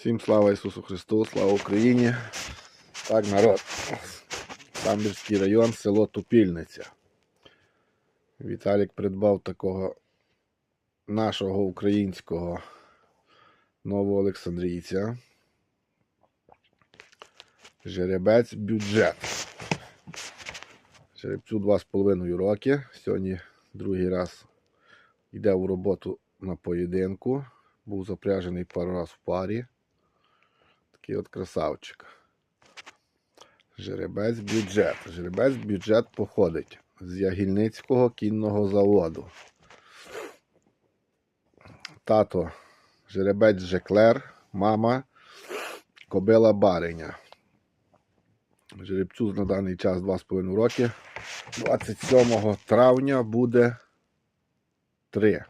Всім слава Ісусу Христу, слава Україні. Так, народ. Самбірський район, село Тупільниця. Віталік придбав такого нашого українського новоолександрійця. Жеребець бюджет. Жеребцю 2,5 роки. Сьогодні другий раз йде у роботу на поєдинку. Був запряжений пару раз в парі. Такий от красавчик. Жеребець бюджет. Жеребець бюджет походить з Ягільницького кінного заводу. Тато жеребець Жеклер, мама кобила Бариня. Жеребцю на даний час 2,5 роки. 27 травня буде 3.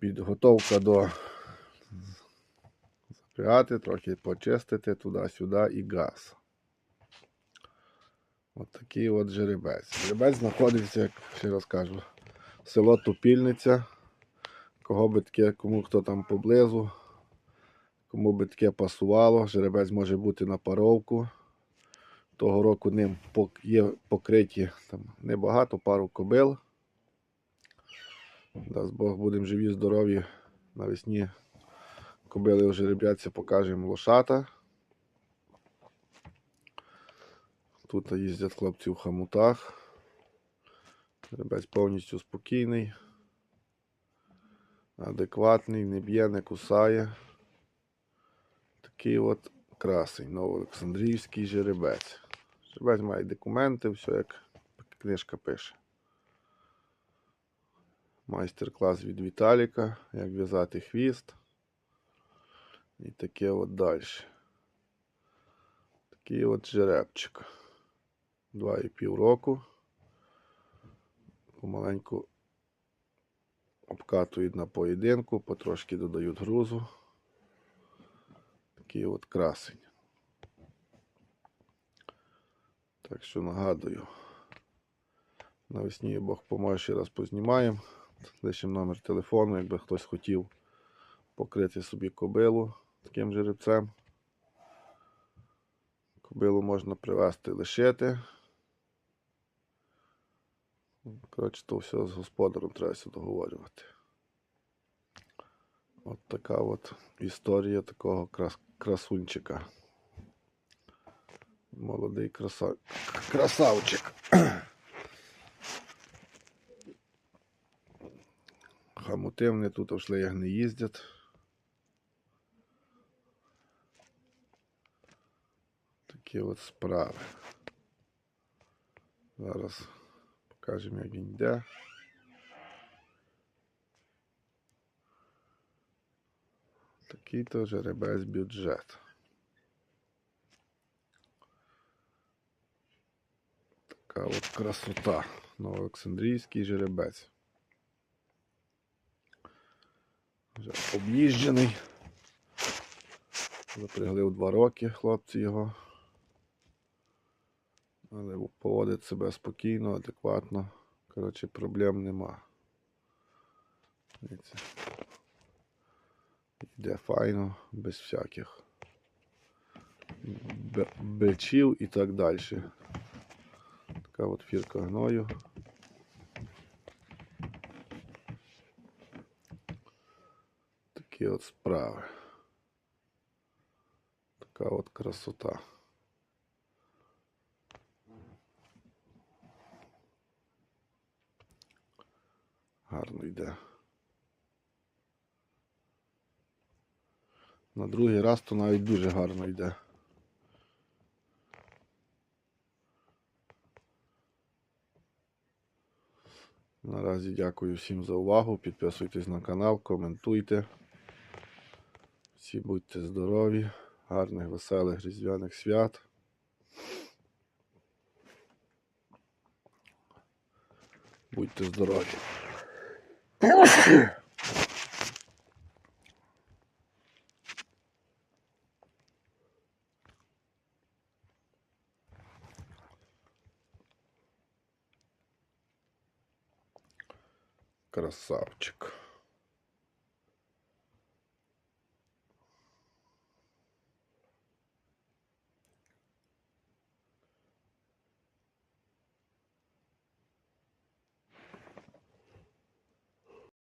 Підготовка до запрягати, трохи почистити туди-сюди і газ. От такий от жеребець. Жеребець знаходиться, як ще раз кажу, село Тупільниця. Кого би таке, кому хто там поблизу, кому би таке пасувало, жеребець може бути на паровку. Того року ним є покриті там, небагато, пару кобил. Дасть Бог будемо живі, здорові. Навесні кобили вже ребятці покажемо лошата. Тут їздять хлопці в хамутах. Жеребець повністю спокійний, адекватний, не б'є, не кусає. Такий от красень, новоолександрійський жеребець. Жеребець має документи, все як книжка пише. Майстер-клас від Віталіка, як в'язати хвіст. І таке от далі. Такий от жеребчик. Два і пів року. Помаленьку обкатують на поєдинку, потрошки додають грузу. Такий от красень. Так що нагадую. Навесні Бог поможе ще раз познімаємо. Лишимо номер телефону, якби хтось хотів покрити собі кобилу таким жеребцем. Кобилу можна привезти лишити. Коротше, то все з господарем треба договорювати. От така от історія такого крас... красунчика. Молодий краса... красавчик. Хамутивни тут в шлеях не їздять. Такі от справи. Зараз покажемо, як він йде. Такий то жеребець бюджет. Така от красота. Новоолександрійський жеребець. Вже об'їжджений. Запрягли в два роки хлопці його. Але поводить себе спокійно, адекватно. Коротше, проблем нема. Дивіться. Йде файно, без всяких бичів і так далі. Така от фірка гною. Такі от справи. Така от красота. Гарно йде. На другий раз то навіть дуже гарно йде. Наразі дякую всім за увагу. Підписуйтесь на канал, коментуйте. Всі будьте здорові, гарних, веселих різдвяних свят. Будьте здорові. Красавчик.